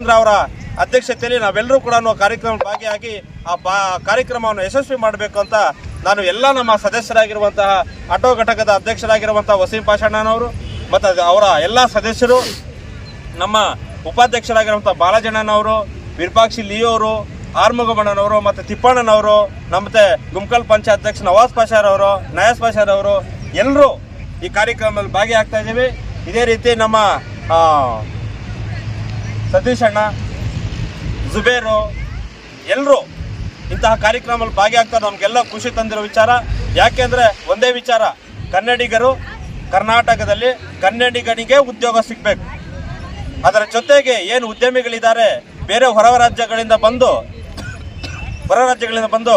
ಅವರ ಅಧ್ಯಕ್ಷತೆಯಲ್ಲಿ ನಾವೆಲ್ಲರೂ ಕೂಡ ಕಾರ್ಯಕ್ರಮ ಭಾಗಿಯಾಗಿ ಆ ಬಾ ಕಾರ್ಯಕ್ರಮವನ್ನು ಯಶಸ್ವಿ ಮಾಡಬೇಕು ಅಂತ ನಾನು ಎಲ್ಲ ನಮ್ಮ ಸದಸ್ಯರಾಗಿರುವಂತಹ ಆಟೋ ಘಟಕದ ಅಧ್ಯಕ್ಷರಾಗಿರುವಂತಹ ವಸೀಂ ಪಾಷಣ್ಣನವರು ಮತ್ತು ಅವರ ಎಲ್ಲ ಸದಸ್ಯರು, ನಮ್ಮ ಉಪಾಧ್ಯಕ್ಷರಾಗಿರುವಂಥ ಬಾಲಜಣ್ಣನವರು, ವಿರೂಪಾಕ್ಷಿ ಲಿಯೋರು, ಆರ್ಮುಗಮಣ್ಣನವರು ಮತ್ತು ತಿಪ್ಪಣ್ಣನವರು, ನಮ್ಮತ್ತೆ ಗುಮ್ಕಲ್ ಪಂಚಾಯತ್ ನವಾಜ್ ಪಾಷಾರವರು ನಯಾಸ್ ಪಾಷಾರವರು ಎಲ್ಲರೂ ಈ ಕಾರ್ಯಕ್ರಮದಲ್ಲಿ ಭಾಗಿಯಾಗ್ತಾ ಇದ್ದೀವಿ. ಇದೇ ರೀತಿ ನಮ್ಮ ಸತೀಶ್ ಅಣ್ಣ, ಜುಬೇರು ಎಲ್ಲರೂ ಇಂತಹ ಕಾರ್ಯಕ್ರಮದಲ್ಲಿ ಭಾಗಿಯಾಗ್ತಾರೆ ನಮಗೆಲ್ಲ ಖುಷಿ ತಂದಿರೋ ವಿಚಾರ. ಯಾಕೆಂದರೆ ಒಂದೇ ವಿಚಾರ, ಕನ್ನಡಿಗರು ಕರ್ನಾಟಕದಲ್ಲಿ ಕನ್ನಡಿಗನಿಗೆ ಉದ್ಯೋಗ ಸಿಗಬೇಕು. ಅದರ ಜೊತೆಗೆ ಏನು ಉದ್ಯಮಿಗಳಿದ್ದಾರೆ, ಬೇರೆ ಹೊರ ರಾಜ್ಯಗಳಿಂದ ಬಂದು, ಹೊರ ರಾಜ್ಯಗಳಿಂದ ಬಂದು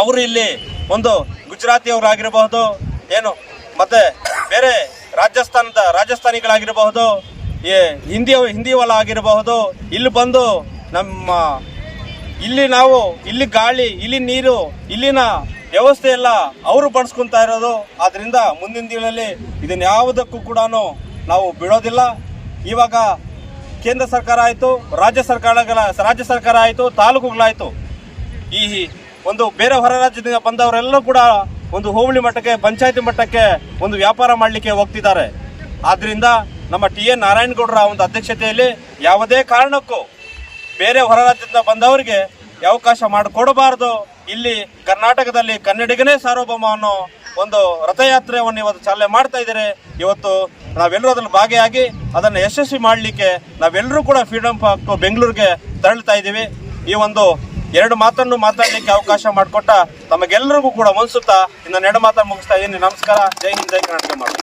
ಅವರು ಇಲ್ಲಿ ಒಂದು ಗುಜರಾತಿಯವರಾಗಿರಬಹುದು, ಏನು, ಮತ್ತೆ ಬೇರೆ ರಾಜಸ್ಥಾನದ ರಾಜಸ್ಥಾನಿಗಳಾಗಿರಬಹುದು ಹಿಂದಿ ಹಿಂದಿ ಹೊಲ ಆಗಿರಬಹುದು ಇಲ್ಲಿ ಬಂದು ನಮ್ಮ, ಇಲ್ಲಿ ನಾವು, ಇಲ್ಲಿ ಗಾಳಿ, ಇಲ್ಲಿ ನೀರು, ಇಲ್ಲಿನ ವ್ಯವಸ್ಥೆ ಎಲ್ಲ ಅವರು ಬಳಸ್ಕೊತಾ ಇರೋದು. ಆದ್ರಿಂದ ಮುಂದಿನ ದಿನಗಳಲ್ಲಿ ಇದನ್ನ ಯಾವುದಕ್ಕೂ ಕೂಡ ನಾವು ಬಿಡೋದಿಲ್ಲ. ಇವಾಗ ಕೇಂದ್ರ ಸರ್ಕಾರ ಆಯಿತು, ರಾಜ್ಯ ಸರ್ಕಾರಗಳ, ರಾಜ್ಯ ಸರ್ಕಾರ ಆಯಿತು, ತಾಲೂಕುಗಳಾಯಿತು. ಈ ಒಂದು ಬೇರೆ ಹೊರ ರಾಜ್ಯದಿಂದ ಬಂದವರೆಲ್ಲರೂ ಕೂಡ ಒಂದು ಹೋಬಳಿ ಮಟ್ಟಕ್ಕೆ, ಪಂಚಾಯತಿ ಮಟ್ಟಕ್ಕೆ ಒಂದು ವ್ಯಾಪಾರ ಮಾಡಲಿಕ್ಕೆ ಹೋಗ್ತಿದ್ದಾರೆ. ಆದ್ರಿಂದ ನಮ್ಮ ಟಿ ಎನ್ ನಾರಾಯಣಗೌಡರ ಒಂದು ಅಧ್ಯಕ್ಷತೆಯಲ್ಲಿ ಯಾವುದೇ ಕಾರಣಕ್ಕೂ ಬೇರೆ ಹೊರ ರಾಜ್ಯದಿಂದ ಬಂದವರಿಗೆ ಅವಕಾಶ ಮಾಡಿಕೊಡಬಾರದು. ಇಲ್ಲಿ ಕರ್ನಾಟಕದಲ್ಲಿ ಕನ್ನಡಿಗನೇ ಸಾರ್ವಭೌಮ ಅನ್ನೋ ಒಂದು ರಥಯಾತ್ರೆಯನ್ನು ಇವತ್ತು ಚಾಲನೆ ಮಾಡ್ತಾ ಇದ್ದಾರೆ. ಇವತ್ತು ನಾವೆಲ್ಲರೂ ಅದನ್ನು ಭಾಗಿಯಾಗಿ ಅದನ್ನು ಯಶಸ್ವಿ ಮಾಡಲಿಕ್ಕೆ ನಾವೆಲ್ಲರೂ ಕೂಡ ಫ್ರೀಡಮ್ ಪಾರ್ಕ್ ಬೆಂಗಳೂರಿಗೆ ತೆರಳ್ತಾ ಇದ್ದೀವಿ. ಈ ಒಂದು ಎರಡು ಮಾತನ್ನು ಮಾತಾಡಲಿಕ್ಕೆ ಅವಕಾಶ ಮಾಡಿಕೊಟ್ಟ ತಮಗೆಲ್ಲರಿಗೂ ಕೂಡ ಮನಸುತ್ತಾ ಇನ್ನು ಎರಡು ಮಾತನ್ನು ಮುಗಿಸ್ತಾ ಇದ್ದೀನಿ. ನಮಸ್ಕಾರ. ಜೈ ಹಿಂದ್, ಜೈ ಕರ್ನಾಟಕ ಮಾಡಿ